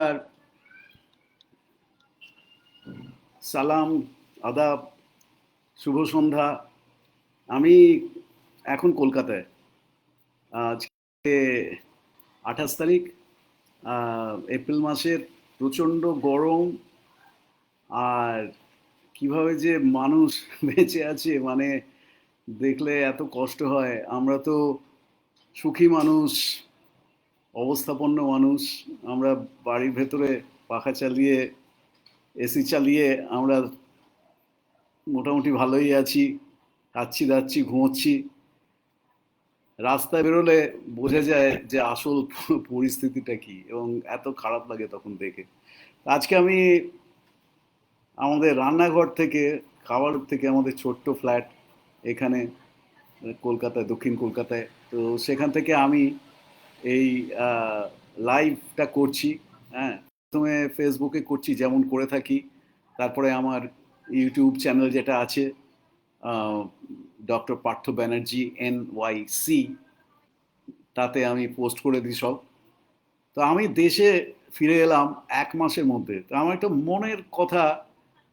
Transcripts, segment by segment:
নমস্কার সালাম, আদাব, শুভ সন্ধ্যা। আমি এখন কলকাতায়। আজকে আঠাশ তারিখ এপ্রিল মাসের প্রচণ্ড গরম। আর কীভাবে যে মানুষ বেঁচে আছে মানে দেখলে এত কষ্ট হয়। আমরা তো সুখী মানুষ অবস্থাপন্ন মানুষ, আমরা বাড়ির ভেতরে পাখা চালিয়ে এসি চালিয়ে আমরা মোটামুটি ভালোই আছি। খাচ্ছি, দাচ্ছি, ঘুমোচ্ছি। রাস্তায় বেরোলে বোঝা যায় যে আসল পরিস্থিতিটা কি এবং এত খারাপ লাগে তখন দেখে। আজকে আমি আমাদের রান্নাঘর থেকে, খাবার থেকে আমাদের ছোট্ট ফ্ল্যাট এখানে, কলকাতায়, দক্ষিণ কলকাতায়। তো সেখান থেকে আমি এই লাইভটা করছি হ্যাঁ? প্রথমে ফেসবুকে করছি, যেমন করে থাকি। তারপরে আমার ইউটিউব চ্যানেল যেটা আছে doctor Partha Banerjee N Y C তাতে আমি পোস্ট করে দিই সব। তো আমি দেশে ফিরে এলাম এক মাসের মধ্যে। তো আমার একটা মনের কথা,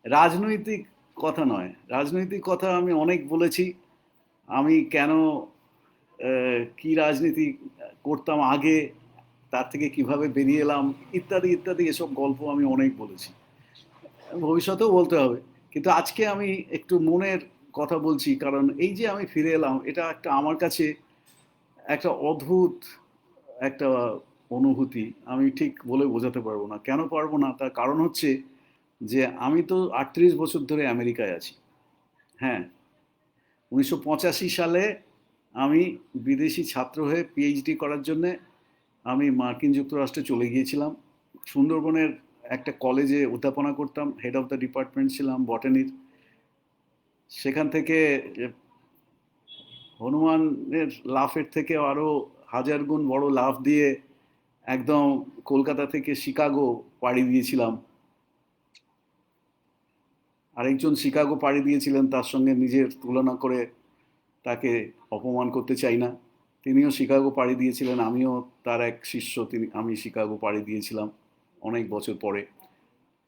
রাজনৈতিক কথা নয়। রাজনৈতিক কথা আমি অনেক বলেছি। আমি কেন কি রাজনীতি করতাম আগে, তার থেকে কীভাবে বেরিয়ে এলাম, ইত্যাদি ইত্যাদি, এসব গল্প আমি অনেক বলেছি। ভবিষ্যতেও বলতে হবে। কিন্তু আজকে আমি একটু মনের কথা বলছি, কারণ এই যে আমি ফিরে এলাম, এটা একটা আমার কাছে একটা অদ্ভুত একটা অনুভূতি। আমি ঠিক বলে বোঝাতে পারব না। কেন পারব না? তার কারণ হচ্ছে যে আমি তো আটত্রিশ বছর ধরে আমেরিকায় আছি। হ্যাঁ উনিশশো পঁচাশি সালে আমি বিদেশি ছাত্র হয়ে পিএইচডি করার জন্যে আমি মার্কিন যুক্তরাষ্ট্রে চলে গিয়েছিলাম। সুন্দরবনের একটা কলেজে অধ্যাপনা করতাম হেড অফ দ্য ডিপার্টমেন্ট ছিলাম বটানির সেখান থেকে হনুমানের লাফের থেকে আরও হাজার গুণ বড় লাফ দিয়ে একদম কলকাতা থেকে শিকাগো পাড়ি দিয়েছিলাম। আরেকজন শিকাগো পাড়ি দিয়েছিলেন, তার সঙ্গে নিজের তুলনা করে তাকে অপমান করতে চাই না। তিনিও শিকাগো পাড়ি দিয়েছিলেন, আমিও তার এক শিষ্য, তিনি, আমি শিকাগো পাড়ি দিয়েছিলাম অনেক বছর পরে।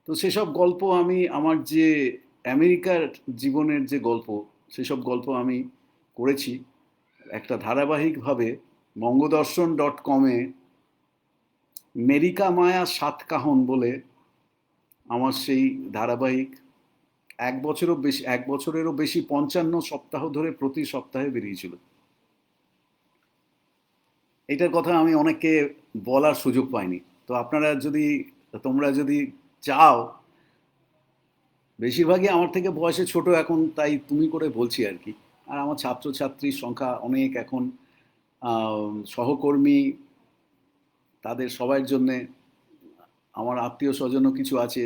তো সেসব গল্প আমি, আমার যে আমেরিকার জীবনের যে গল্প, সেসব গল্প আমি করেছি। একটা ধারাবাহিকভাবে বঙ্গদর্শন ডট কমে মেরিকা মায়া সাতকাহন বলে আমার সেই ধারাবাহিক এক বছরও বেশি, এক বছরেরও বেশি পঞ্চান্ন সপ্তাহ ধরে প্রতি সপ্তাহে বেরিয়েছিল। এটার কথা আমি অনেককে বলার সুযোগ পাইনি। তো আপনারা যদি, তোমরা যদি চাও, বেশিরভাগই আমার থেকে বয়সে ছোট এখন, তাই তুমি করে বলছি আর কি। আর আমার ছাত্রছাত্রীর সংখ্যা অনেক এখন সহকর্মী, তাদের সবার জন্যে, আমার আত্মীয় স্বজনও কিছু আছে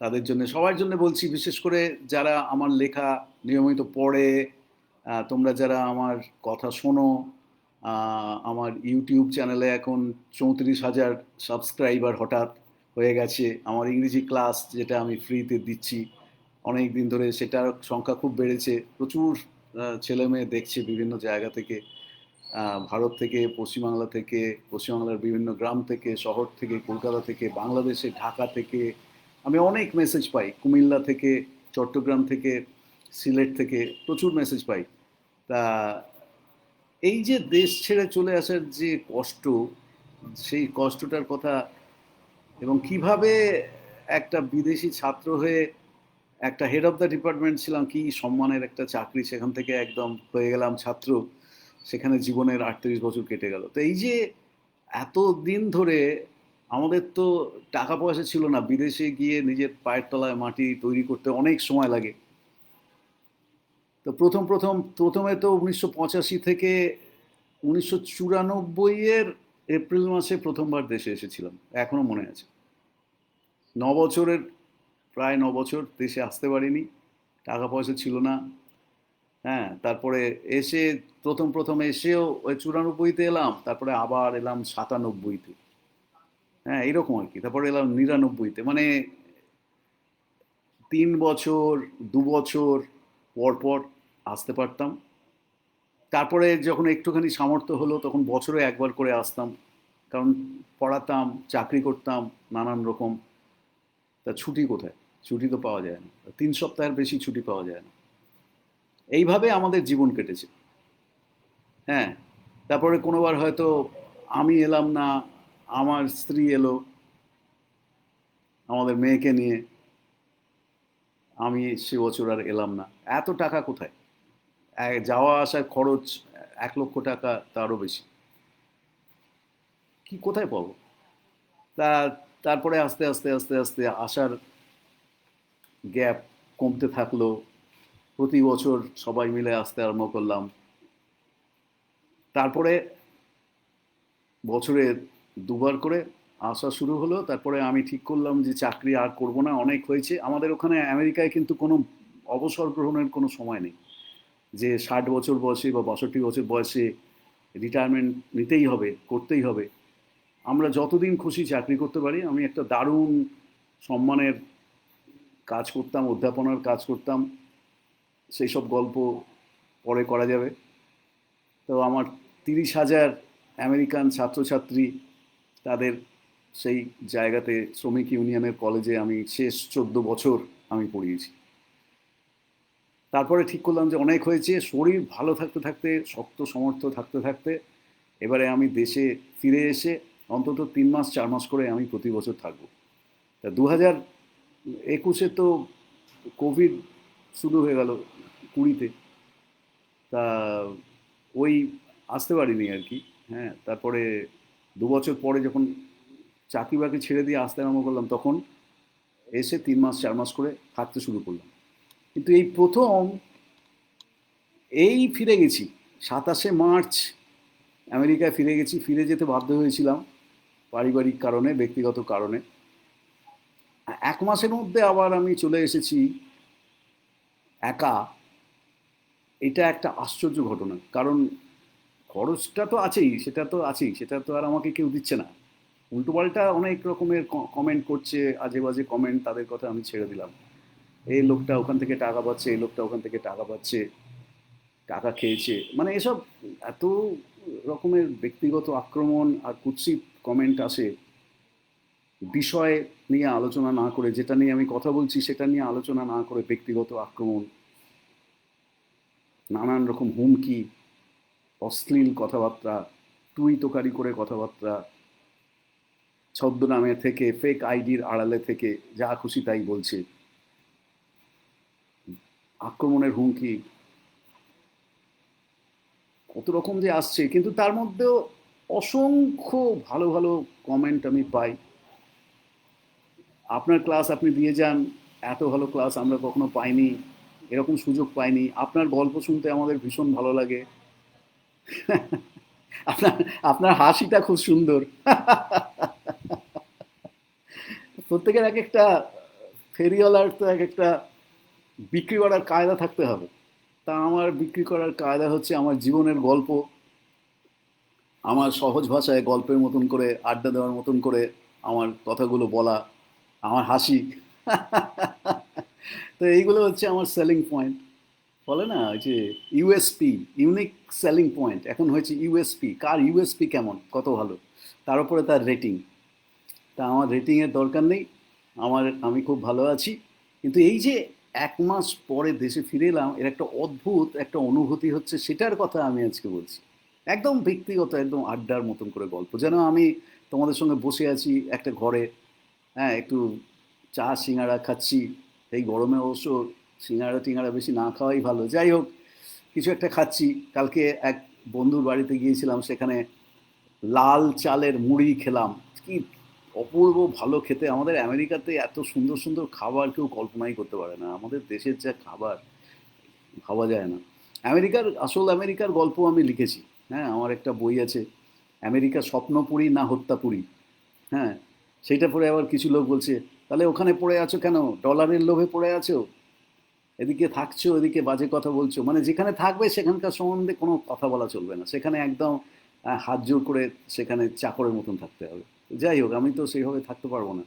তাদের জন্য, সবার জন্য বলছি, বিশেষ করে যারা আমার লেখা নিয়মিত পড়ে তোমরা যারা আমার কথা শোনো আমার ইউটিউব চ্যানেলে এখন চৌত্রিশ হাজার সাবস্ক্রাইবার হঠাৎ হয়ে গেছে। আমার ইংরেজি ক্লাস যেটা আমি ফ্রিতে দিচ্ছি, অনেক দিন ধরে সেটার সংখ্যা খুব বেড়েছে। প্রচুর ছেলে মেয়ে দেখছে বিভিন্ন জায়গা থেকে ভারত থেকে, পশ্চিমবাংলা থেকে, পশ্চিমবাংলার বিভিন্ন গ্রাম থেকে, শহর থেকে, কলকাতা থেকে, বাংলাদেশে, ঢাকা থেকে আমি অনেক মেসেজ পাই। কুমিল্লা থেকে, চট্টগ্রাম থেকে, সিলেট থেকে প্রচুর মেসেজ পাই। তা এই যে দেশ ছেড়ে চলে আসার যে কষ্ট, সেই কষ্টটার কথা এবং কীভাবে একটা বিদেশি ছাত্র হয়ে একটা হেড অফ দ্য ডিপার্টমেন্ট ছিলাম, কি সম্মানের একটা চাকরি সেখান থেকে একদম হয়ে গেলাম ছাত্র, সেখানে জীবনের আটত্রিশ বছর কেটে গেল। তো এই যে এত দিন ধরে আমাদের তো টাকা পয়সা ছিল না, বিদেশে গিয়ে নিজের পায়ের তলায় মাটি তৈরি করতে অনেক সময় লাগে। তো প্রথম প্রথম, প্রথমে তো উনিশশো পঁচাশি থেকে উনিশশো চুরানব্বই এর এপ্রিল মাসে প্রথমবার দেশে এসেছিলাম, এখনও মনে আছে। ন বছরের, প্রায় ন বছর দেশে আসতে পারিনি, টাকা পয়সা ছিল না। হ্যাঁ তারপরে এসে প্রথম প্রথম এসেও ওই চুরানব্বইতে এলাম, তারপরে আবার এলাম সাতানব্বইতে হ্যাঁ এরকম আর কি। তারপরে এলাম নিরানব্বইতে। মানে তিন বছর, দু বছর পর পর আসতে পারতাম। তারপরে যখন একটুখানি সামর্থ্য হলো, তখন বছরে একবার করে আসতাম। কারণ পড়াতাম, চাকরি করতাম, নানান রকম। তা ছুটি কোথায়? ছুটি তো পাওয়া যায় না। তিন সপ্তাহের বেশি ছুটি পাওয়া যায় না। এইভাবে আমাদের জীবন কেটেছে। হ্যাঁ তারপরে কোনোবার হয়তো আমি এলাম না আমার স্ত্রী এলো আমাদের মেয়েকে নিয়ে। আমি সে বছর আর এলাম না। এত টাকা কোথায়? যাওয়া আসার খরচ এক লক্ষ টাকা, তারও বেশি। কি কোথায় পাবো? তা তারপরে আস্তে আস্তে আস্তে আস্তে আসার গ্যাপ কমতে থাকল। প্রতি বছর সবাই মিলে আসতে আরম্ভ করলাম। তারপরে বছরে দুবার করে আসা শুরু হলো, তারপরে আমি ঠিক করলাম যে চাকরি আর করব না, অনেক হয়েছে। আমাদের ওখানে আমেরিকায় কিন্তু কোনো অবসর গ্রহণের কোনো সময় নেই। যে ষাট বছর বয়সে বা বাষট্টি বছর বয়সে রিটায়ারমেন্ট নিতেই হবে, করতেই হবে। আমরা যতদিন খুশি চাকরি করতে পারি, আমি একটা দারুণ সম্মানের কাজ করতাম, অধ্যাপনার কাজ করতাম। সেই সব গল্প পরে করা যাবে। তো আমার তিরিশ হাজার আমেরিকান ছাত্রছাত্রী তাদের সেই জায়গাতে শ্রমিক ইউনিয়নের কলেজে আমি শেষ চোদ্দ বছর আমি পড়িয়েছি। তারপরে ঠিক করলাম যে অনেক হয়েছে, শরীর ভালো থাকতে থাকতে, শক্ত সমর্থ থাকতে থাকতে, এবারে আমি দেশে ফিরে এসে অন্তত তিন মাস, চার মাস করে আমি প্রতি বছর থাকব। তা দু হাজার একুশে তো কোভিড শুরু হয়ে গেল কুড়িতে। তা ওই আসতে পারিনি আর কি হ্যাঁ তারপরে দু বছর পরে যখন চাকরি বাকরি ছেড়ে দিয়ে আসতে আরম্ভ করলাম, তখন এসে তিন মাস, চার মাস করে থাকতে শুরু করলাম। কিন্তু এই প্রথম এই ফিরে গেছি, সাতাশে মার্চ আমেরিকায় ফিরে গেছি, ফিরে যেতে বাধ্য হয়েছিলাম পারিবারিক কারণে, ব্যক্তিগত কারণে। এক মাসের মধ্যে আবার আমি চলে এসেছি একা। এটা একটা আশ্চর্য ঘটনা, কারণ খরচটা তো আছেই, সেটা তো আছেই, সেটা তো আর আমাকে কেউ দিচ্ছে না। উল্টোপাল্টা অনেক রকমের কমেন্ট করছে আজে বাজে কমেন্ট তাদের কথা আমি ছেড়ে দিলাম। এই লোকটা ওখান থেকে টাকা পাচ্ছে, এই লোকটা ওখান থেকে টাকা পাচ্ছে, টাকা খেয়েছে। মানে এসব এত রকমের ব্যক্তিগত আক্রমণ আর কুৎসিত কমেন্ট আসে, বিষয় নিয়ে আলোচনা না করে, যেটা নিয়ে আমি কথা বলছি সেটা নিয়ে আলোচনা না করে ব্যক্তিগত আক্রমণ, নানান রকম হুমকি অশ্লীল কথাবার্তা টুই তোকারি করে কথাবার্তা, ছদ্মনামে থেকে ফেক আইডির আড়ালে থেকে, যা খুশি তাই বলছে। আক্রমণের হুমকি। কত রকম যে আসছে, কিন্তু তার মধ্যেও অসংখ্য ভালো ভালো কমেন্ট আমি পাই। আপনার ক্লাস আপনি দিয়ে যান, এত ভালো ক্লাস আমরা কখনো পাইনি, এরকম সুযোগ পাইনি। আপনার গল্প শুনতে আমাদের ভীষণ ভালো লাগে। আপনার আপনার হাসিটা খুব সুন্দর। প্রত্যেকের এক একটা ফেরিওয়ালার তো এক একটা বিক্রি করার কায়দা থাকতে হবে। তা আমার বিক্রি করার কায়দা হচ্ছে আমার জীবনের গল্প। আমার সহজ ভাষায় গল্পের মতন করে, আড্ডা দেওয়ার মতন করে আমার কথাগুলো বলা, আমার হাসি। তো এইগুলো হচ্ছে আমার সেলিং পয়েন্ট বলে না ওই যে ইউএসপি ইউনিক সেলিং পয়েন্ট এখন হয়েছে ইউএসপি কার ইউএসপি কেমন, কত ভালো, তার উপরে তার রেটিং তা আমার রেটিংয়ের দরকার নেই, আমার, আমি খুব ভালো আছি, কিন্তু এই যে এক মাস পরে দেশে ফিরে এলাম, এর একটা অদ্ভুত একটা অনুভূতি হচ্ছে, সেটার কথা আমি আজকে বলছি, একদম ব্যক্তিগত, একদম আড্ডার মতন করে গল্প, যেন আমি তোমাদের সঙ্গে বসে আছি একটা ঘরে হ্যাঁ একটু চা সিঙ্গাড়া খাচ্ছি, এই গরমে অবশ্য সিঙ্গাড়া টিঙ্গাড়া বেশি না খাওয়াই ভালো। যাই হোক, কিছু একটা খাচ্ছি। কালকে এক বন্ধুর বাড়িতে গিয়েছিলাম, সেখানে লাল চালের মুড়ি খেলাম। কি অপূর্ব ভালো খেতে। আমাদের আমেরিকাতে এত সুন্দর সুন্দর খাবার কেউ কল্পনাই করতে পারে না। আমাদের দেশের যা খাবার, ভাবা যায় না। আমেরিকার, আসল আমেরিকার গল্প আমি লিখেছি। হ্যাঁ আমার একটা বই আছে, আমেরিকা স্বপ্নপুরী না হত্যাপুরী? হ্যাঁ সেইটা পরে আবার কিছু লোক বলছে, তাহলে ওখানে পড়ে আছো কেন? ডলারের লোভে পড়ে আছো? এদিকে থাকছো, এদিকে বাজে কথা বলছো। মানে যেখানে থাকবে সেখানকার সম্বন্ধে কোনো কথা বলা চলবে না। সেখানে একদম হাত জোর করে সেখানে চাকরের মতন থাকতে হবে। যাই হোক, আমি তো সেইভাবে থাকতে পারব না।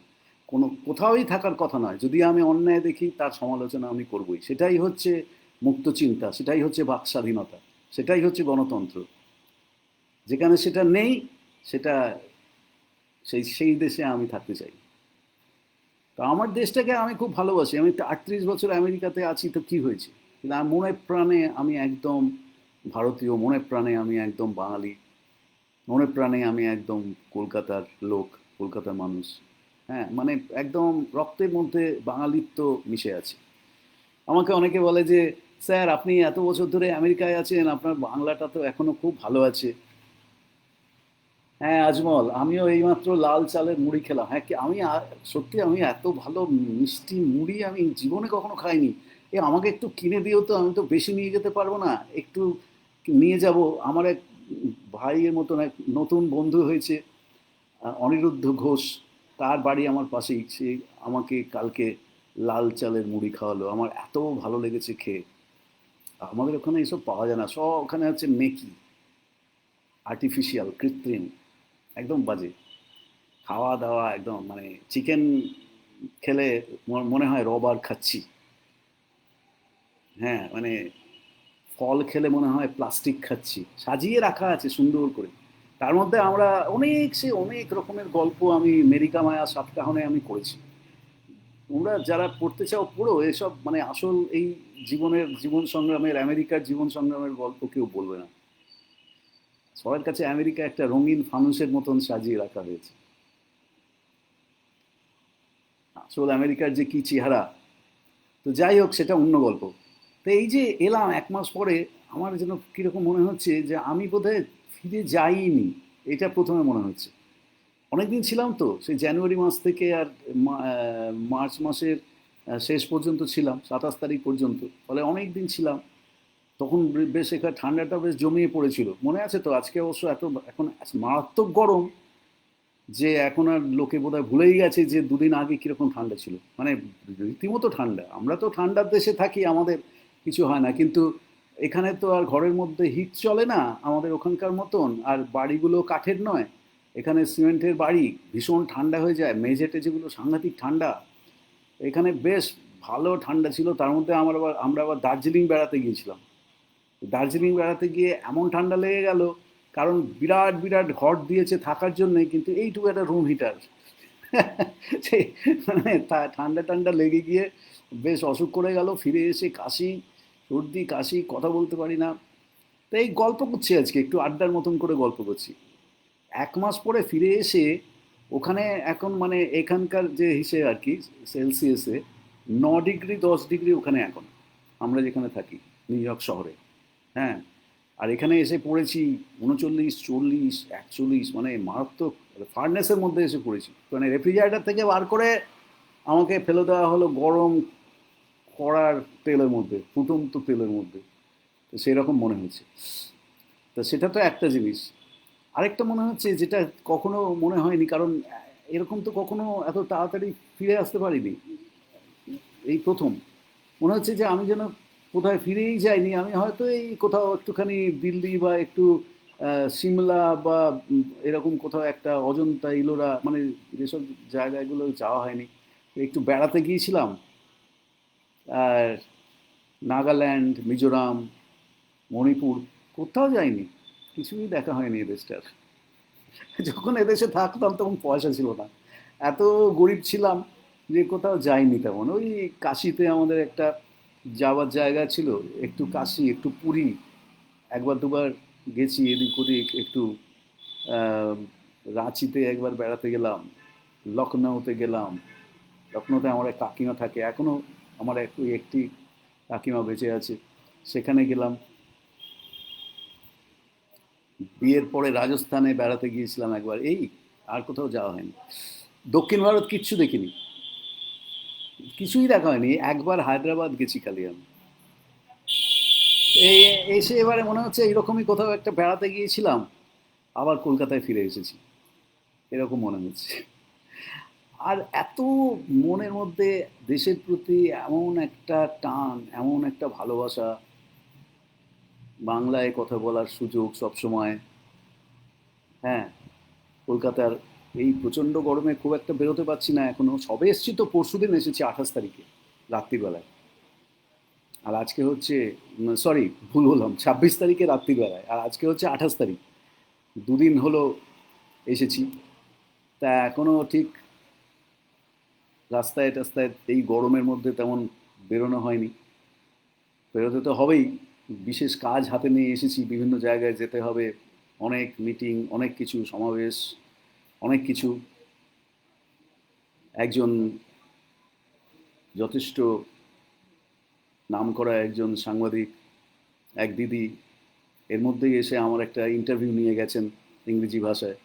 কোনো, কোথাওই থাকার কথা নয়। যদি আমি অন্যায় দেখি, তার সমালোচনা আমি করবই। সেটাই হচ্ছে মুক্ত চিন্তা, সেটাই হচ্ছে বাক স্বাধীনতা, সেটাই হচ্ছে গণতন্ত্র। যেখানে সেটা নেই, সেটা, সেই সেই দেশে আমি থাকতে চাই। তো আমার দেশটাকে আমি খুব ভালোবাসি। আমি আটত্রিশ বছর আমেরিকাতে আছি, তো কি হয়েছে? কিন্তু মনে প্রাণে আমি একদম ভারতীয় মনে প্রাণে আমি একদম বাঙালি মনে প্রাণে আমি একদম কলকাতার লোক, কলকাতার মানুষ। হ্যাঁ মানে একদম রক্তের মধ্যে বাঙালিত্ব মিশে আছে। আমাকে অনেকে বলে যে, স্যার, আপনি এত বছর ধরে আমেরিকায় আছেন, আপনার বাংলাটা তো এখনও খুব ভালো আছে। হ্যাঁ আজমল, আমিও এইমাত্র লাল চালের মুড়ি খেলাম। হ্যাঁ কি আমি সত্যি আমি এত ভালো মিষ্টি মুড়ি আমি জীবনে কখনো খাইনি। এ, আমাকে একটু কিনে দিও তো, আমি তো বেশি নিয়ে যেতে পারব না। একটু নিয়ে যাব। আমার এক ভাইয়ের মতন এক নতুন বন্ধু হয়েছে অনিরুদ্ধ ঘোষ। তার বাড়ি আমার পাশেই। সে আমাকে কালকে লাল চালের মুড়ি খাওয়ালো। আমার এত ভালো লেগেছে খেয়ে। আমাদের ওখানে এসব পাওয়া যায় না। সব ওখানে হচ্ছে মেকি আর্টিফিশিয়াল কৃত্রিম। একদম বাজে। খাওয়া দাওয়া একদম মানে চিকেন খেলে মনে হয় রবার খাচ্ছি। হ্যাঁ মানে ফল খেলে মনে হয় প্লাস্টিক খাচ্ছি। সাজিয়ে রাখা আছে সুন্দর করে। তার মধ্যে আমরা অনেক, সে অনেক রকমের গল্প আমি মেরিকা মায়া সাতকাহনে আমি করেছি। তোমরা যারা পড়তে চাও, পড়ো। এসব মানে আসল এই জীবনের জীবন সংগ্রামের, আমেরিকার জীবন সংগ্রামের গল্প কেউ বলবে না। সবার কাছে আমেরিকা একটা রঙিন ফানুসের মতন সাজিয়ে রাখা হয়েছে। আসল আমেরিকার যে কি চেহারা, তো যাই হোক, সেটা অন্য গল্প। তো এই যে এলাম এক মাস পরে, আমার যেন কীরকম মনে হচ্ছে যে আমি বোধহয় ফিরে যাইনি, এটা প্রথমে মনে হচ্ছে। অনেকদিন ছিলাম তো, সেই জানুয়ারি মাস থেকে আর মার্চ মাসের শেষ পর্যন্ত ছিলাম, সাতাশ তারিখ পর্যন্ত। ফলে অনেক দিন ছিলাম। তখন বেশ এখানে ঠান্ডাটা বেশ জমিয়ে পড়েছিল। মনে আছে তো? আজকে অবশ্য এত এখন মারাত্মক গরম যে এখন আর লোকে বোধহয় ভুলেই গেছে যে দুদিন আগে কীরকম ঠান্ডা ছিল। মানে রীতিমতো ঠান্ডা। আমরা তো ঠান্ডার দেশে থাকি, আমাদের কিছু হয় না। কিন্তু এখানে তো আর ঘরের মধ্যে হিট চলে না, আমাদের ওখানকার মতন। আর বাড়িগুলো কাঠের নয়। এখানে সিমেন্টের বাড়ি, ভীষণ ঠান্ডা হয়ে যায়। মেঝেটে যেগুলো সাংঘাতিক ঠান্ডা, এখানে বেশ ভালো ঠান্ডা ছিল। তার মধ্যে আমার আবার, আমরা আবার দার্জিলিং বেড়াতে গিয়েছিলাম। দার্জিলিং বেড়াতে গিয়ে এমন ঠান্ডা লেগে গেল, কারণ বিরাট বিরাট ঘর দিয়েছে থাকার জন্যে, কিন্তু এইটুকু একটা রুম হিটার সেই মানে ঠান্ডা ঠান্ডা লেগে গিয়ে বেশ অসুখ করে গেল, ফিরে এসে কাশি, সর্দি, কাশি, কথা বলতে পারি না। তো এই গল্প করছি আজকে, একটু আড্ডার মতন করে গল্প করছি। এক মাস পরে ফিরে এসে ওখানে এখন মানে এখানকার যে হিসেবে আর কি, সেলসিয়াসে ন ডিগ্রি, দশ ডিগ্রি ওখানে এখন, আমরা যেখানে থাকি, নিউ ইয়র্ক শহরে। হ্যাঁ আর এখানে এসে পড়েছি উনচল্লিশ, চল্লিশ, একচল্লিশ মানে মারাত্মক ফার্নেসের মধ্যে এসে পড়েছি। মানে রেফ্রিজারেটার থেকে বার করে আমাকে ফেলে দেওয়া হলো গরম কড়ার তেলের মধ্যে, ফুটন্ত তেলের মধ্যে। তো সেরকম মনে হয়েছে। তো সেটা তো একটা জিনিস। আরেকটা মনে হচ্ছে যেটা কখনো মনে হয়নি, কারণ এরকম তো কখনো এত তাড়াতাড়ি ফিরে আসতে পারিনি। এই প্রথম। মনে হচ্ছে যে আমি যেন কোথায় ফিরেই যাইনি আমি হয়তো এই কোথাও একটুখানি দিল্লি বা একটু সিমলা বা এরকম কোথাও একটা অজন্তা, ইলোরা মানে যেসব জায়গাগুলো যাওয়া হয়নি। একটু বেড়াতে গিয়েছিলাম। আর নাগাল্যান্ড, মিজোরাম, মণিপুর, কোথাও যাইনি। কিছুই দেখা হয়নি এদেশটার যখন এদেশে থাকতাম তখন পয়সা ছিল না। এত গরিব ছিলাম যে কোথাও যাইনি তেমন। ওই কাশিতে আমাদের একটা যাওয়ার জায়গা ছিল, একটু কাশি, একটু পুরী। একবার দুবার গেছি, এদিক ওদিক একটু রাঁচিতে একবার বেড়াতে গেলাম লখনৌতে গেলাম। লখনৌতে আমার এক কাকিমা থাকে এখনও আমার এক একটি কাকিমা বেঁচে আছে, সেখানে গেলাম। বিয়ের পরে রাজস্থানে বেড়াতে গিয়েছিলাম একবার, এই আর কোথাও যাওয়া হয়নি। দক্ষিণ ভারত কিচ্ছু দেখিনি। কিছুই দেখা হয়নি। একবার হায়দ্রাবাদ গেছি খালি আমি। এই এসে এবারে মনে হচ্ছে এইরকমই কোথাও একটা বেড়াতে গিয়েছিলাম, আবার কলকাতায় ফিরে এসেছি। এরকম মনে হচ্ছে। আর এত মনের মধ্যে দেশের প্রতি এমন একটা টান, এমন একটা ভালোবাসা, বাংলায় কথা বলার সুযোগ সবসময় হ্যাঁ কলকাতার এই প্রচণ্ড গরমে খুব একটা বেরোতে পারছি না এখনও। সবে এসছি তো, পরশু দিন এসেছি আঠাশ তারিখে, রাত্রিবেলায়। আর আজকে হচ্ছে সরি ভুল বললাম, ছাব্বিশ তারিখে রাত্রিবেলায়, আর আজকে হচ্ছে আঠাশ তারিখ। দুদিন হলো এসেছি। তা এখনও ঠিক রাস্তায় টাস্তায় এই গরমের মধ্যে তেমন বেরোনো হয়নি। বেরোতে তো হবেই। বিশেষ কাজ হাতে নিয়ে এসেছি, বিভিন্ন জায়গায় যেতে হবে, অনেক মিটিং অনেক কিছু সমাবেশ। অনেক কিছু। একজন যথেষ্ট নামকরা একজন সাংবাদিক, এক দিদি, এর মধ্যেই এসে আমার একটা ইন্টারভিউ নিয়ে গেছেন ইংরেজি ভাষায়।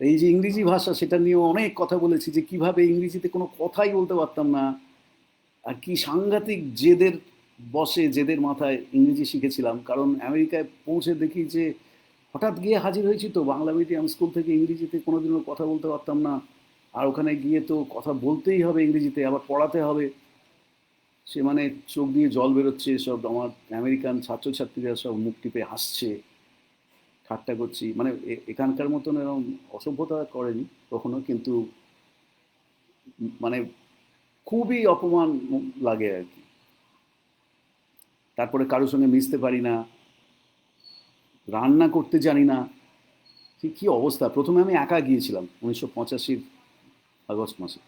এই যে ইংরেজি ভাষা, সেটা নিয়েও অনেক কথা বলেছি যে কীভাবে ইংরেজিতে কোনো কথাই বলতে পারতাম না। আর কি সাংঘাতিক জেদের বসে, জেদের মাথায় ইংরেজি শিখেছিলাম। কারণ আমেরিকায় পৌঁছে দেখি যে হঠাৎ গিয়ে হাজির হয়েছি তো বাংলা মিডিয়াম স্কুল থেকে ইংরেজিতে কোনোদিনও কথা বলতে পারতাম না। আর ওখানে গিয়ে তো কথা বলতেই হবে ইংরেজিতে, আবার পড়াতে হবে। সে মানে চোখ দিয়ে জল বেরোচ্ছে, সব আমার আমেরিকান ছাত্রছাত্রীরা সব মুখ টিপে হাসছে। ঠাট্টা করছি। মানে এখানকার মতন এরকম অসভ্যতা করেনি কখনো, কিন্তু মানে খুবই অপমান লাগে আর কি। তারপরে কারোর সঙ্গে মিশতে পারি না। রান্না করতে জানি না। ঠিক কী অবস্থা? প্রথমে আমি একা গিয়েছিলাম উনিশশো পঁচাশির আগস্ট মাসে।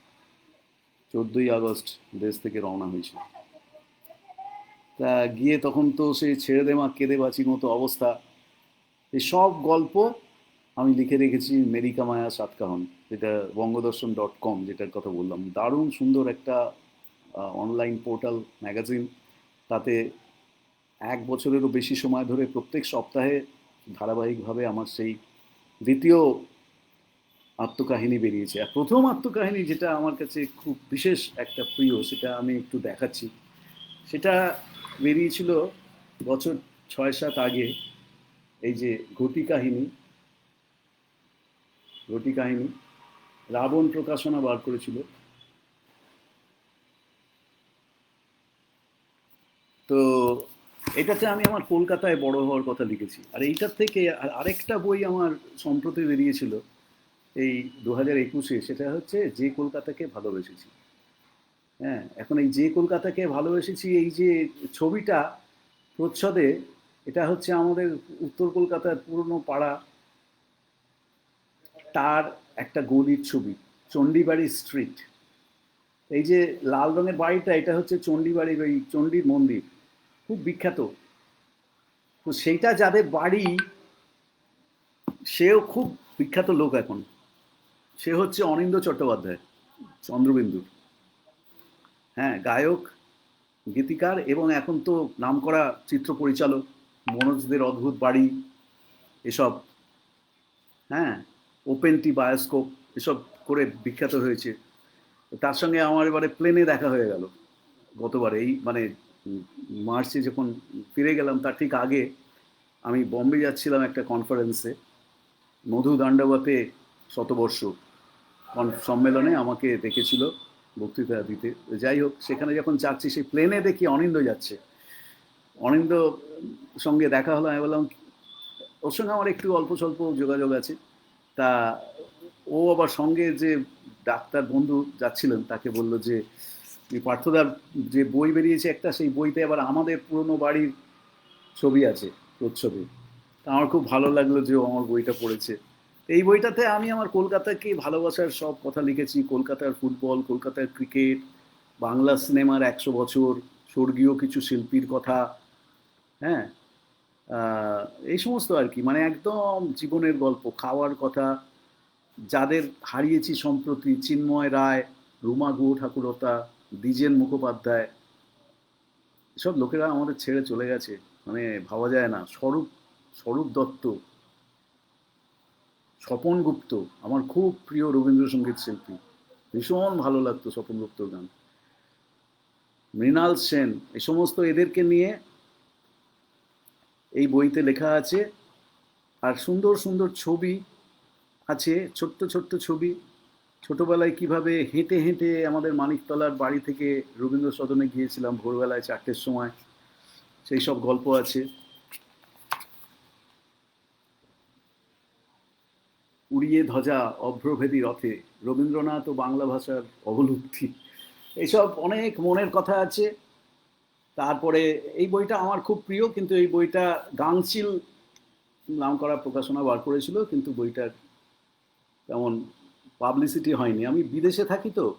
চোদ্দোই আগস্ট দেশ থেকে রওনা হয়েছিল। তা গিয়ে তখন তো সে ছেড়ে দে মা কেঁদে বাঁচির মতো অবস্থা। এই সব গল্প আমি লিখে রেখেছি মেরিকা মায়া সাতকাহন, যেটা বঙ্গদর্শন ডট কম, যেটার কথা বললাম। দারুণ সুন্দর একটা অনলাইন পোর্টাল ম্যাগাজিন তাতে এক বছরেরও বেশি সময় ধরে প্রত্যেক সপ্তাহে ধারাবাহিকভাবে আমার সেই দ্বিতীয় আত্মকাহিনী বেরিয়েছে। আর প্রথম আত্মকাহিনী যেটা আমার কাছে খুব বিশেষ একটা প্রিয়, সেটা আমি একটু দেখাচ্ছি। সেটা বেরিয়েছিল বছর ছয় সাত আগে এই যে ঘটি কাহিনী ঘটি কাহিনী, রাবণ প্রকাশনা বার করেছিল। তো এটাতে আমি আমার কলকাতায় বড় হওয়ার কথা লিখেছি। আর এইটার থেকে আর আরেকটা বই আমার সম্প্রতি বেরিয়েছিল, এই দু হাজার একুশে, সেটা হচ্ছে যে কলকাতাকে ভালোবেসেছি। হ্যাঁ এখন এই যে কলকাতাকে ভালোবেসেছি, এই যে ছবিটা প্রচ্ছদে, এটা হচ্ছে আমাদের উত্তর কলকাতার পুরনো পাড়া। তার একটা গলির ছবি, চণ্ডীবাড়ি স্ট্রিট। এই যে লাল রঙের বাড়িটা, এটা হচ্ছে চণ্ডীবাড়ির ওই চণ্ডীর মন্দির। খুব বিখ্যাত। তো সেইটা যাদের বাড়ি, সেও খুব বিখ্যাত লোক এখন। সে হচ্ছে অনিন্দ চট্টোপাধ্যায়, চন্দ্রবিন্দু। হ্যাঁ গায়ক, গীতিকার এবং এখন তো নামকরা চিত্র পরিচালক মনোজদের অদ্ভুত বাড়ি, এসব। হ্যাঁ ওপেন টি বায়োস্কোপ এসব করে বিখ্যাত হয়েছে। তার সঙ্গে আমার এবারে প্লেনে দেখা হয়ে গেল গতবার, এই মানে মার্চে যখন ফিরে গেলাম, তার ঠিক আগে আমি বম্বে যাচ্ছিলাম একটা কনফারেন্সে মধু দাণ্ডবতে শতবর্ষ সম্মেলনে আমাকে দেখেছিল বক্তৃতা দিতে। যাই হোক, সেখানে যখন যাচ্ছি, সেই প্লেনে দেখি অনিন্দ যাচ্ছে। অনিন্দ সঙ্গে দেখা হলো, আমি বললাম, ওর সঙ্গে আমার একটু অল্প স্বল্প যোগাযোগ আছে। তা ও আবার সঙ্গে যে ডাক্তার বন্ধু যাচ্ছিলেন, তাকে বলল যে পার্থদার যে বই বেরিয়েছে একটা, সেই বইতে আবার আমাদের পুরনো বাড়ির ছবি আছে, প্রচ্ছবি। তা আমার খুব ভালো লাগল যে আমার বইটা পড়েছে। এই বইটাতে আমি আমার কলকাতাকে ভালোবাসার সব কথা লিখেছি। কলকাতার ফুটবল, কলকাতার ক্রিকেট, বাংলা সিনেমার একশো বছর, স্বর্গীয় কিছু শিল্পীর কথা হ্যাঁ? এই সমস্ত আর কি। মানে একদম জীবনের গল্প, খাওয়ার কথা, যাদের হারিয়েছি সম্প্রতি চিন্ময় রায়, রুমা গুহ ঠাকুরতা দ্বিজেন মুখোপাধ্যায়, এসব লোকেরা আমাদের ছেড়ে চলে গেছে। মানে ভাবা যায় না। স্বরূপ স্বরূপ দত্ত, স্বপন গুপ্ত, আমার খুব প্রিয় রবীন্দ্রসঙ্গীত শিল্পী। ভীষণ ভালো লাগতো স্বপন গুপ্তর গান। মৃণাল সেন এই সমস্ত এদেরকে নিয়ে এই বইতে লেখা আছে। আর সুন্দর সুন্দর ছবি আছে, ছোট্ট ছোট্ট ছবি। ছোটবেলায় কীভাবে হেঁটে হেঁটে আমাদের মানিকতলার বাড়ি থেকে রবীন্দ্র সদনে গিয়েছিলাম? ভোরবেলায় চারটের সময়। সেই সব গল্প আছে। উড়িয়ে ধ্বজা অভ্রভেদী রথে। রবীন্দ্রনাথ ও বাংলা ভাষার অবলুপ্তি। এইসব অনেক মনের কথা আছে। তারপরে এই বইটা আমার খুব প্রিয়, কিন্তু এই বইটা গাংচিল নাম করা প্রকাশনা বার করেছিল, কিন্তু বইটার তেমন পাবলিসিটি হয়নি। আমি বিদেশে থাকি তো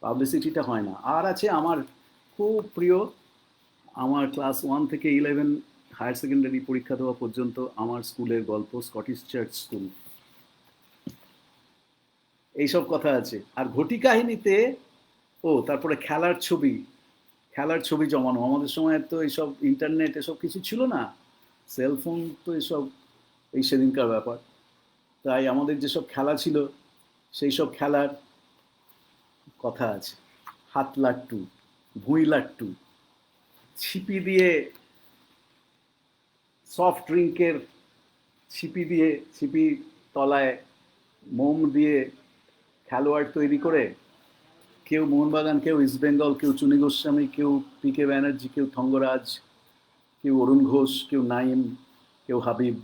পাবলিসিটিটা হয় না। আর আছে আমার খুব প্রিয়, আমার ক্লাস ওয়ান থেকে ইলেভেন হায়ার সেকেন্ডারি পরীক্ষা দেওয়া পর্যন্ত আমার স্কুলের গল্প স্কটিশ চার্চ স্কুল এইসব কথা আছে। আর ঘটি কাহিনীতে, ও, তারপরে খেলার ছবি। খেলার ছবি জমানো। আমাদের সময় তো এইসব ইন্টারনেট এসব কিছু ছিল না। সেলফোন তো এসব, এই সেদিনকার ব্যাপার। তাই আমাদের যেসব খেলা ছিল সেই সব খেলার কথা আছে। হাত লাট্টু, ভুঁই লাট্টু, ছিপি দিয়ে সফট ড্রিঙ্কের ছিপি দিয়ে, ছিপি তলায় মোম দিয়ে খেলোয়াড় তৈরি করে কেউ মোহনবাগান, কেউ ইস্টবেঙ্গল কেউ চুনি গোস্বামী, কেউ পি কে ব্যানার্জি কেউ থঙ্গরাজ কেউ অরুণ ঘোষ, কেউ নাইম কেউ হাবিব,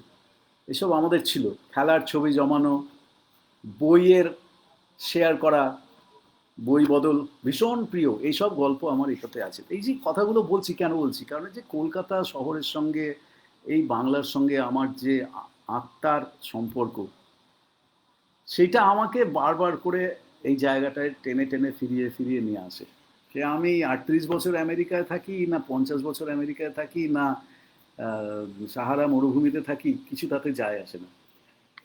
এসব আমাদের ছিল। খেলার ছবি জমানো বইয়ের শেয়ার করা, বই বদল ভীষণ প্রিয়। এইসব গল্প আমার এটাতে আছে। এই যে কথাগুলো বলছি, কেন বলছি? কারণ যে কলকাতা শহরের সঙ্গে, এই বাংলার সঙ্গে আমার যে আত্মার সম্পর্ক, সেটা আমাকে বারবার করে এই জায়গাটায় টেনে টেনে ফিরিয়ে ফিরিয়ে নিয়ে আসে। সে আমি আটত্রিশ বছর আমেরিকায় থাকি না, পঞ্চাশ বছর আমেরিকায় থাকি না সাহারা মরুভূমিতে থাকি কিছু তাতে যায় আসে না।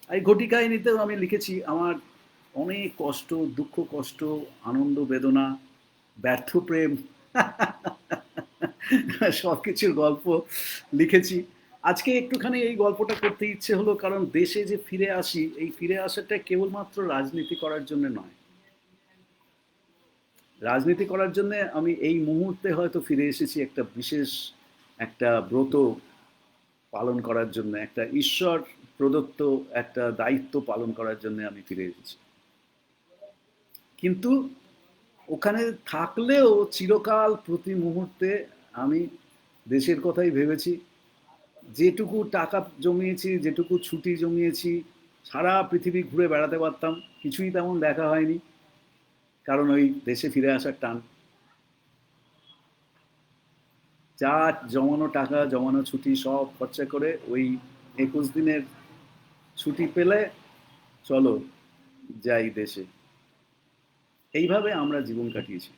এই ঘটি কাহিনীতেও আমি লিখেছি, আমার অনেক কষ্ট, দুঃখ, কষ্ট, আনন্দ, বেদনা, ব্যর্থ প্রেম সব কিছুর গল্প লিখেছি। আজকে একটুখানি এই গল্পটা করতে ইচ্ছে হলো, কারণ দেশে যে ফিরে আসি, এই ফিরে আসাটা কেবলমাত্র রাজনীতি করার জন্য নয়। রাজনীতি করার জন্য আমি এই মুহূর্তে হয়তো ফিরে এসেছি একটা বিশেষ, একটা ব্রত পালন করার জন্য, একটা ঈশ্বর প্রদত্ত একটা দায়িত্ব পালন করার জন্য আমি ফিরে এসেছি। কিন্তু ওখানে থাকলেও চিরকাল প্রতি মুহূর্তে আমি দেশের কথাই ভেবেছি, যেটুকু টাকা জমিয়েছি, যেটুকু ছুটি জমিয়েছি, সারা পৃথিবী ঘুরে বেড়াতে পারতাম, কিছুই তেমন দেখা হয়নি, কারণ ওই দেশে ফিরে আসার টান। যা জমানো টাকা, জমানো ছুটি সব খরচা করে ওই একুশ দিনের ছুটি পেলে চলো যাই দেশে। এইভাবে আমরা জীবন কাটিয়েছি।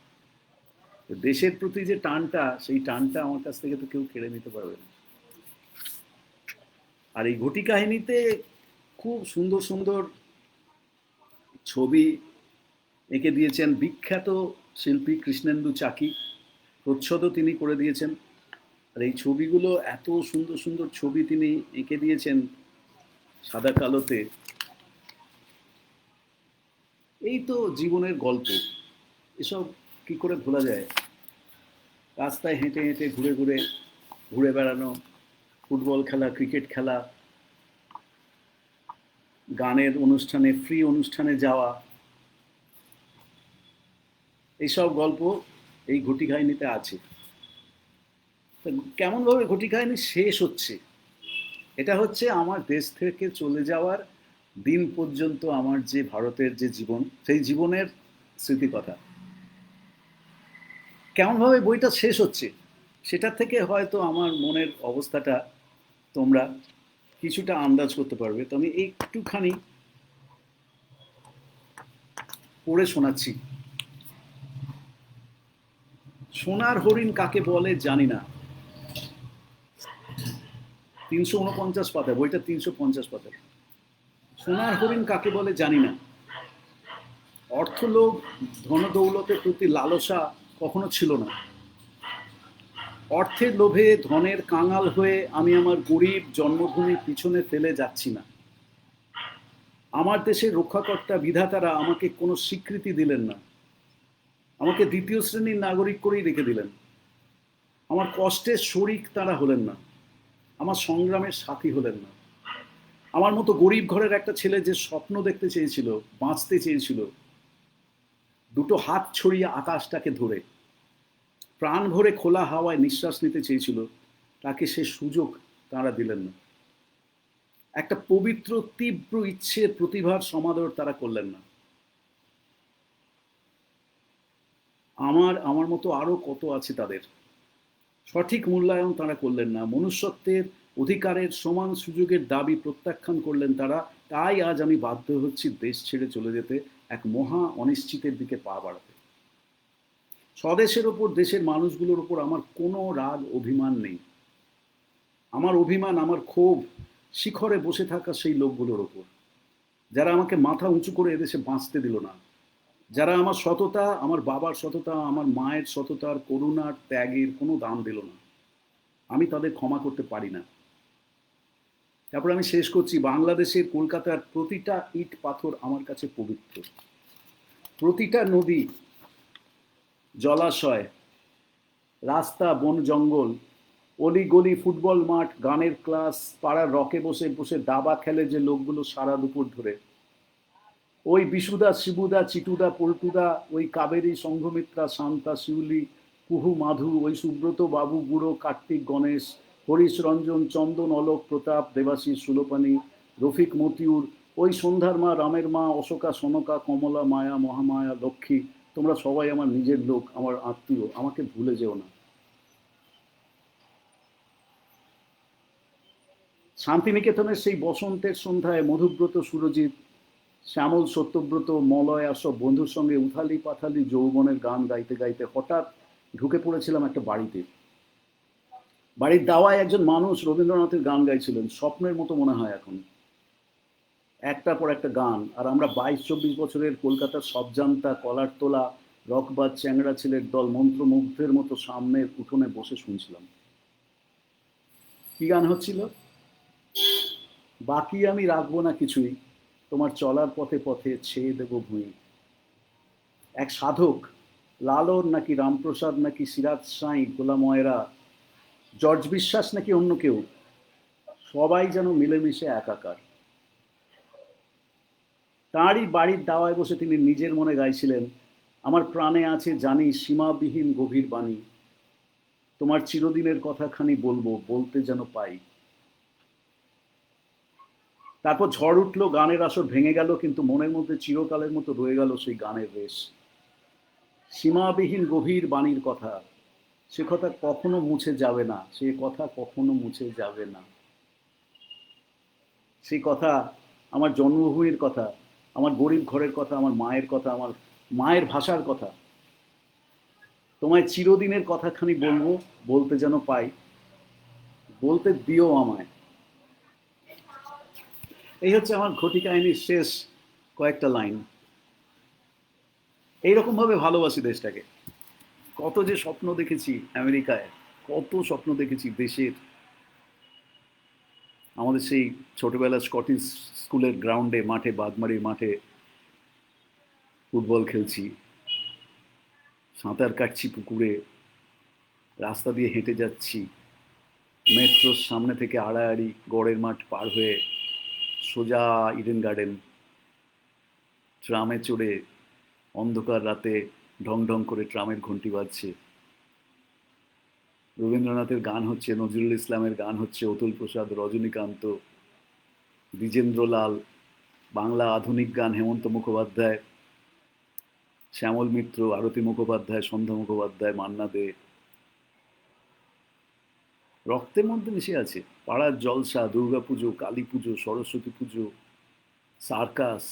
দেশের প্রতি যে টানটা, সেই টানটা আমার কাছ থেকে তো কেউ কেড়ে নিতে পারবে না। আর এই ঘটি কাহিনীতে খুব সুন্দর সুন্দর ছবি এঁকে দিয়েছেন বিখ্যাত শিল্পী কৃষ্ণেন্দু চাকি। প্রচ্ছদও তিনি করে দিয়েছেন। আর এই ছবিগুলো এত সুন্দর সুন্দর ছবি তিনি এঁকে দিয়েছেন সাদা কালোতে। এই তো জীবনের গল্প। এসব কি করে ভোলা যায়? রাস্তায় হেঁটে হেঁটে ঘুরে ঘুরে ঘুরে বেড়ানো, ফুটবল খেলা, ক্রিকেট খেলা, গানের অনুষ্ঠানে, ফ্রি অনুষ্ঠানে যাওয়া, এইসব গল্প এই ঘটি কাহিনীতে আছে কেমনভাবে ঘটি কাহিনী শেষ হচ্ছে? এটা হচ্ছে আমার দেশ থেকে চলে যাওয়ার দিন পর্যন্ত আমার যে ভারতের যে জীবন, সেই জীবনের স্মৃতিকথা। কেমনভাবে বইটা শেষ হচ্ছে, সেটা থেকে হয়তো আমার মনের অবস্থাটা তোমরা কিছুটা আন্দাজ করতে পারবে। তো আমি একটুখানি পড়ে শোনাচ্ছি। সোনার হরিণ কাকে বলে জানি না। তিনশো উনপঞ্চাশ পাতা বইটা তিনশো পঞ্চাশ পাতা সোনার হরিণ কাকে বলে জানি না। অর্থলোভ ধনদৌলতের প্রতি লালসা কখনো ছিল না। অর্থের লোভে ধনের কাঙাল হয়ে আমি আমার গরিব জন্মভূমির পিছনে ফেলে যাচ্ছি না। আমার দেশের রক্ষাকর্তা বিধাতারা আমাকে কোনো স্বীকৃতি দিলেন না। আমাকে দ্বিতীয় শ্রেণির নাগরিক করেই রেখে দিলেন। আমার কষ্টের শরিক তারা হলেন না। আমার সংগ্রামের সাথী হলেন না। আমার মতো গরিব ঘরের একটা ছেলে যে স্বপ্ন দেখতে চেয়েছিল, বাঁচতে চেয়েছিল, দুটো হাত ছড়িয়ে আকাশটাকে ধরে, প্রাণ ভরে খোলা হাওয়ায় নিঃশ্বাস নিতে চেয়েছিল, তাকে সে সুযোগ তারা দিলেন না। একটা পবিত্র, তীব্র ইচ্ছের প্রতিভার সমাদর তারা করলেন না। আমার আমার মতো আরও কত আছে তাদের? সঠিক মূল্যায়ন তারা করলেন না। মনুষ্যত্বের অধিকারের সমান সুযোগের দাবি প্রত্যাখ্যান করলেন তারা। তাই আজ আমি বাধ্য হচ্ছি দেশ ছেড়ে চলে যেতে, এক মহা অনিশ্চিতের দিকে পা বাড়াতে। স্বদেশের ওপর, দেশের মানুষগুলোর ওপর আমার কোনো রাগ, অভিমান নেই। আমার অভিমান, আমার ক্ষোভ শিখরে বসে থাকা সেই লোকগুলোর ওপর, যারা আমাকে মাথা উঁচু করে এদেশে বাঁচতে দিল না। যারা আমার সততা, আমার বাবার সততা, আমার মায়ের সততার করুণার ত্যাগের কোনো দাম দিল না। আমি তাদের ক্ষমা করতে পারি না। তারপর আমি শেষ করছি, বাংলাদেশের কলকাতার প্রতিটা ইট পাথর আমার কাছে পবিত্র। প্রতিটা নদী, জলাশয়, রাস্তা, বন, জঙ্গল, অলিগলি ফুটবল মাঠ, গানের ক্লাস, পাড়ার রকে বসে বসে দাবা খেলে যে লোকগুলো সারা দুপুর ধরে। ওই বিশুদা, শিবুদা, চিটুদা, পল্টুদা, ওই কাবেরী, সংঘমিত্রা, শান্তা, শিউলি, কুহু, মাধু, ওই সুব্রত, বাবু বুড়ো কার্তিক, গণেশ, হরিশ, রঞ্জন, চন্দন, অলোক, প্রতাপ দেবাশী সুলোপানি, রফিক, মতিউর, ওই সন্ধ্যার মা, রামের মা, অশোকা, সনকা, কমলা, মায়া, মহামায়া, লক্ষ্মী, তোমরা সবাই আমার নিজের লোক, আমার আত্মীয়, আমাকে ভুলে যেও না। শান্তিনিকেতনের সেই বসন্তের সন্ধ্যায় মধুব্রত, সুরজিৎ শ্যামল সত্যব্রত, মলয় সব বন্ধুর সঙ্গে উথালি পাথালি যৌবনের গান গাইতে গাইতে হঠাৎ ঢুকে পড়েছিলাম একটা বাড়িতে। বাড়ির দাওয়ায় একজন মানুষ রবীন্দ্রনাথের গান গাইছিলেন, স্বপ্নের মতো মনে হয় এখন। একটার পর একটা গান, আর আমরা বাইশ, চব্বিশ বছরের কলকাতার সবজান্তা কলার তোলা রকবাদ চ্যাংড়া ছেলের দল, মন্ত্রমুগ্ধের মতো সামনের উঠোনে বসে শুনছিলাম। কি গান হচ্ছিল? বাকি আমি রাখব না কিছুই। তোমার চলার পথে পথে ছেয়ে দেব ভুঁই এক সাধক, লালন নাকি রামপ্রসাদ, নাকি সিরাজ সাঁই গোলাময়রা জর্জ বিশ্বাস নাকি অন্য কেউ, সবাই যেন মিলেমিশে একাকার। তাঁরই বাড়ির দাওয়ায় বসে তিনি নিজের মনে গাইছিলেন, আমার প্রাণে আছে জানি সীমাবিহীন গভীর বাণী। তোমার চিরদিনের কথাখানি বলব, বলতে যেন পাই। তারপর ঝড় উঠল, গানের আসর ভেঙে গেল, কিন্তু মনের মধ্যে চিরকালের মতো রয়ে গেল সেই গানের রেশ। সীমাবিহীন গভীর বাণীর কথা, সে কথা কখনো মুছে যাবে না, সে কথা কখনো মুছে যাবে না। সেই কথা আমার জন্মভূমির কথা, আমার গরিব ঘরের কথা, আমার মায়ের কথা, আমার মায়ের ভাষার কথা। তোমায় চিরদিনের কথাখানি বলব, বলতে যেন পাই, বলতে দিও আমায়। এই হচ্ছে আমার ঘটি কাহিনীর শেষ কয়েকটা লাইন। এইরকমভাবে ভালোবাসি দেশটাকে। কত যে স্বপ্ন দেখেছি আমেরিকায়, কত স্বপ্ন দেখেছি দেশের। আমাদের সেই ছোটবেলা স্কটিশ স্কুলের গ্রাউন্ডে, মাঠে, বাগমারির মাঠে ফুটবল খেলছি। সাঁতার কাটছি পুকুরে, রাস্তা দিয়ে হেঁটে যাচ্ছি। মেট্রোর সামনে থেকে আড়াআড়ি গড়ের মাঠ পার হয়ে সোজা ইডেন গার্ডেন ট্রামে চড়ে অন্ধকার রাতে ঢং ঢং করে ট্রামের ঘন্টি বাজছে। রবীন্দ্রনাথের গান হচ্ছে, নজরুল ইসলামের গান হচ্ছে, অতুল প্রসাদ, রজনীকান্ত, দ্বিজেন্দ্রলাল, বাংলা আধুনিক গান, হেমন্ত মুখোপাধ্যায়, শ্যামল মিত্র, আরতি মুখোপাধ্যায়, সন্ধ্যা মুখোপাধ্যায়, মান্না দে রক্তের মধ্যে মিশে আছে। পাড়ার জলসা দুর্গা পুজো কালী পুজো সরস্বতী পুজো, সার্কাস,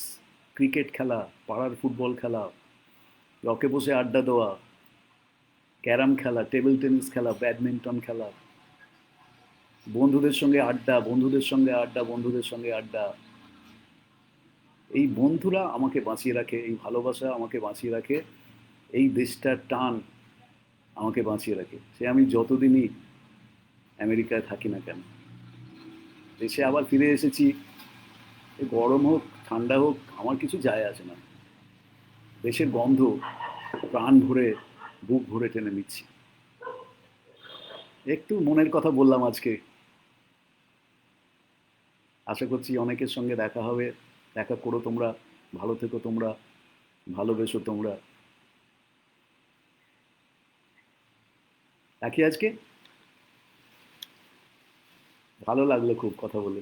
ক্রিকেট খেলা, পাড়ার ফুটবল খেলা, রকে বসে আড্ডা দেওয়া, ক্যারাম খেলা, টেবিল টেনিস খেলা, ব্যাডমিন্টন খেলা, বন্ধুদের সঙ্গে আড্ডা, বন্ধুদের সঙ্গে আড্ডা, বন্ধুদের সঙ্গে আড্ডা। এই বন্ধুরা আমাকে বাঁচিয়ে রাখে, এই ভালোবাসা আমাকে বাঁচিয়ে রাখে, এই দেশটার টান আমাকে বাঁচিয়ে রাখে। সে আমি যতদিনই আমেরিকায় থাকি না কেন? দেশে আবার ফিরে এসেছি। গরম হোক, ঠান্ডা হোক, আমার কিছু যায় আসে না। দেশের গন্ধ, প্রাণ ভরে, বুক ভরে টেনে নিচ্ছি। একটু মনের কথা বললাম আজকে। আশা করছি অনেকের সঙ্গে দেখা হবে। দেখা করো তোমরা, ভালো থেকো তোমরা, ভালোবেসো তোমরা। রাখি আজকে? ভালো লাগল খুব কথা বলে।